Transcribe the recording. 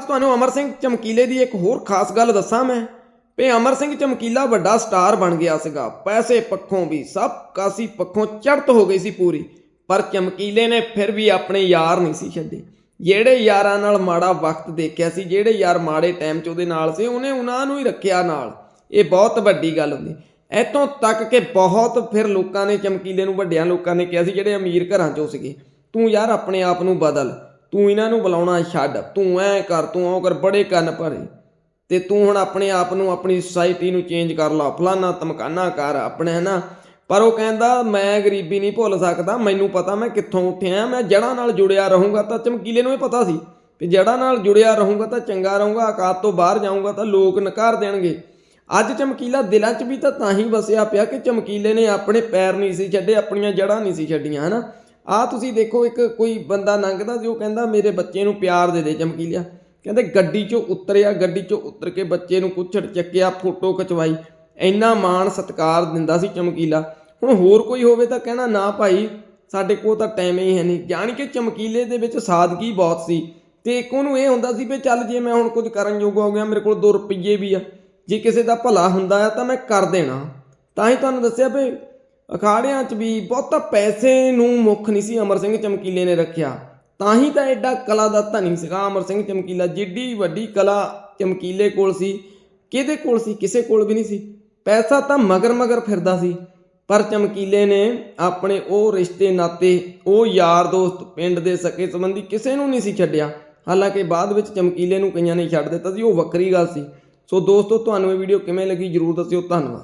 ਤੁਹਾਨੂੰ ਅਮਰ ਸਿੰਘ ਚਮਕੀਲੇ ਦੀ ਇੱਕ ਹੋਰ ਖਾਸ ਗੱਲ ਦੱਸਾਂ ਮੈਂ। ਵੀ ਅਮਰ ਸਿੰਘ ਚਮਕੀਲਾ ਵੱਡਾ ਸਟਾਰ ਬਣ ਗਿਆ ਸੀਗਾ। ਪੈਸੇ ਪੱਖੋਂ ਵੀ, ਸਭ ਕਾਸੀ ਪੱਖੋਂ ਚੜਤ ਹੋ ਗਈ ਸੀ ਪੂਰੀ। ਪਰ ਚਮਕੀਲੇ ਨੇ ਫਿਰ ਵੀ ਆਪਣੇ ਯਾਰ ਨਹੀਂ ਸੀ ਛੱਡੇ। ਜਿਹੜੇ ਯਾਰਾਂ ਨਾਲ ਮਾੜਾ ਵਕਤ ਦੇਖਿਆ ਸੀ, ਜਿਹੜੇ ਯਾਰ ਮਾੜੇ ਟਾਈਮ 'ਚ ਉਹਦੇ ਨਾਲ ਸੀ, ਉਹਨੇ ਉਹਨਾਂ ਨੂੰ ਹੀ ਰੱਖਿਆ ਨਾਲ। ਇਹ ਬਹੁਤ ਵੱਡੀ ਗੱਲ ਹੁੰਦੀ। ਇੱਥੋਂ ਤੱਕ ਕਿ ਬਹੁਤ ਫਿਰ ਲੋਕਾਂ ਨੇ, ਚਮਕੀਲੇ ਨੂੰ ਵੱਡਿਆਂ ਲੋਕਾਂ ਨੇ ਕਿਹਾ ਸੀ, ਜਿਹੜੇ ਅਮੀਰ ਘਰਾਂ 'ਚੋਂ ਸੀਗੇ, ਤੂੰ ਯਾਰ ਆਪਣੇ ਆਪ ਨੂੰ ਬਦਲ। ਤੂੰ ਇਹਨਾਂ ਨੂੰ ਬੁਲਾਉਣਾ ਛੱਡ, ਤੂੰ ਐ ਕਰ, ਤੂੰ ਉਹ ਕਰ, ਬੜੇ ਕੰਨ ਭਰੇ। ਤੇ ਤੂੰ ਹੁਣ ਆਪਣੇ ਆਪ ਨੂੰ ਆਪਣੀ ਸੁਸਾਇਟੀ ਨੂੰ ਚੇਂਜ ਕਰ ਲਾ, ਫਲਾਨਾ ਤਮਕਾਨਾ ਕਰ ਆਪਣੇ, ਹਨਾ? ਪਰ ਉਹ ਕਹਿੰਦਾ, ਮੈਂ ਗਰੀਬੀ ਨਹੀਂ ਭੁੱਲ ਸਕਦਾ, ਮੈਨੂੰ ਪਤਾ ਮੈਂ ਕਿੱਥੋਂ ਉੱਠਿਆ, ਮੈਂ ਜੜ੍ਹਾਂ ਨਾਲ ਜੁੜਿਆ ਰਹੂੰਗਾ, ਤਾਂ ਚਮਕੀਲੇ ਨੂੰ ਇਹ ਪਤਾ ਸੀ ਕਿ ਜੜ੍ਹਾਂ ਨਾਲ ਜੁੜਿਆ ਰਹੂੰਗਾ, ਤਾਂ ਚੰਗਾ ਰਹੂੰਗਾ ਔਕਾਤ ਤੋਂ ਬਾਹਰ ਜਾਊਂਗਾ, ਤਾਂ ਲੋਕ ਨਕਾਰ ਦੇਣਗੇ। ਅੱਜ ਚਮਕੀਲਾ ਦਿਲਾਂ 'ਚ ਵੀ ਤਾਂ ਤਾਂ ਹੀ ਵਸਿਆ ਪਿਆ ਕਿ ਚਮਕੀਲੇ ਨੇ ਆਪਣੇ ਪੈਰ ਨਹੀਂ ਸੀ ਛੱਡੇ, ਆਪਣੀਆਂ ਜੜ੍ਹਾਂ ਨਹੀਂ ਸੀ ਛੱਡੀਆਂ, ਹਨਾ? ਆ ਤੁਸੀਂ ਦੇਖੋ ਇੱਕ ਕੋਈ ਬੰਦਾ ਲੰਘਦਾ ਸੀ, ਉਹ ਕਹਿੰਦਾ ਮੇਰੇ ਬੱਚੇ ਨੂੰ ਪਿਆਰ ਦੇ ਦੇ ਚਮਕੀਲਿਆ। ਕਹਿੰਦੇ ਗੱਡੀ 'ਚੋਂ ਉਤਰਿਆ, ਗੱਡੀ 'ਚੋਂ ਉਤਰ ਕੇ ਬੱਚੇ ਨੂੰ ਕੁੱਛੜ ਚੱਕਿਆ, ਫੋਟੋ ਖਿਚਵਾਈ। ਇੰਨਾ ਮਾਣ ਸਤਿਕਾਰ ਦਿੰਦਾ ਸੀ ਚਮਕੀਲਾ। ਹੁਣ ਹੋਰ ਕੋਈ ਹੋਵੇ ਤਾਂ ਕਹਿਣਾ, ਨਾ ਭਾਈ, ਸਾਡੇ ਕੋਲ ਤਾਂ ਟਾਈਮ ਹੀ ਹੈ ਨਹੀਂ। ਜਾਣੀ ਕਿ ਚਮਕੀਲੇ ਦੇ ਵਿੱਚ ਸਾਦਗੀ ਬਹੁਤ ਸੀ। ਤੇ ਇੱਕ ਉਹਨੂੰ ਇਹ ਹੁੰਦਾ ਸੀ ਵੀ ਚੱਲ ਜੇ ਮੈਂ ਹੁਣ ਕੁਝ ਕਰਨ ਜੋਗਾ ਹੋ ਗਿਆ, ਮੇਰੇ ਕੋਲ 2 ਰੁਪਏ ਵੀ ਆ। ਜੇ ਕਿਸੇ ਦਾ ਭਲਾ ਹੁੰਦਾ ਆ ਤਾਂ ਮੈਂ ਕਰ ਦੇਣਾ। ਤਾਂ ਹੀ ਤੁਹਾਨੂੰ ਦੱਸਿਆ ਵੀ ਅਖਾੜਿਆਂ 'ਚ ਵੀ ਬਹੁਤਾ ਪੈਸੇ ਨੂੰ ਮੁੱਖ ਨਹੀਂ ਸੀ ਅਮਰ ਸਿੰਘ ਚਮਕੀਲੇ ਨੇ ਰੱਖਿਆ। ਤਾਂ ਹੀ ਤਾਂ ਐਡਾ ਕਲਾ ਦਾ ਧਨੀ ਸੀਗਾ। ਅਮਰ ਸਿੰਘ ਚਮਕੀਲਾ ਜਿੱਡੀ ਵੱਡੀ ਕਲਾ ਚਮਕੀਲੇ ਕੋਲ ਸੀ, ਕਿਹਦੇ ਕੋਲ ਸੀ, ਕਿਸੇ ਕੋਲ ਵੀ ਨਹੀਂ ਸੀ। ਪੈਸਾ ਤਾਂ ਮਗਰ ਮਗਰ ਫਿਰਦਾ ਸੀ। ਪਰ ਚਮਕੀਲੇ ਨੇ ਆਪਣੇ ਉਹ ਰਿਸ਼ਤੇ ਨਾਤੇ, ਉਹ ਯਾਰ ਦੋਸਤ ਪਿੰਡ ਦੇ ਸਕੇ ਸੰਬੰਧੀ ਕਿਸੇ ਨੂੰ ਨਹੀਂ ਸੀ ਛੱਡਿਆ। ਹਾਲਾਂਕਿ ਬਾਅਦ ਵਿੱਚ ਚਮਕੀਲੇ ਨੂੰ ਕਈਆਂ ਨੇ ਛੱਡ ਦਿੱਤਾ ਸੀ, ਉਹ ਵੱਖਰੀ ਗੱਲ ਸੀ। ਸੋ ਦੋਸਤੋ, ਤੁਹਾਨੂੰ ਇਹ ਵੀਡੀਓ ਕਿਵੇਂ ਲੱਗੀ? ਜਰੂਰ ਦੱਸਿਓ। ਧੰਨਵਾਦ।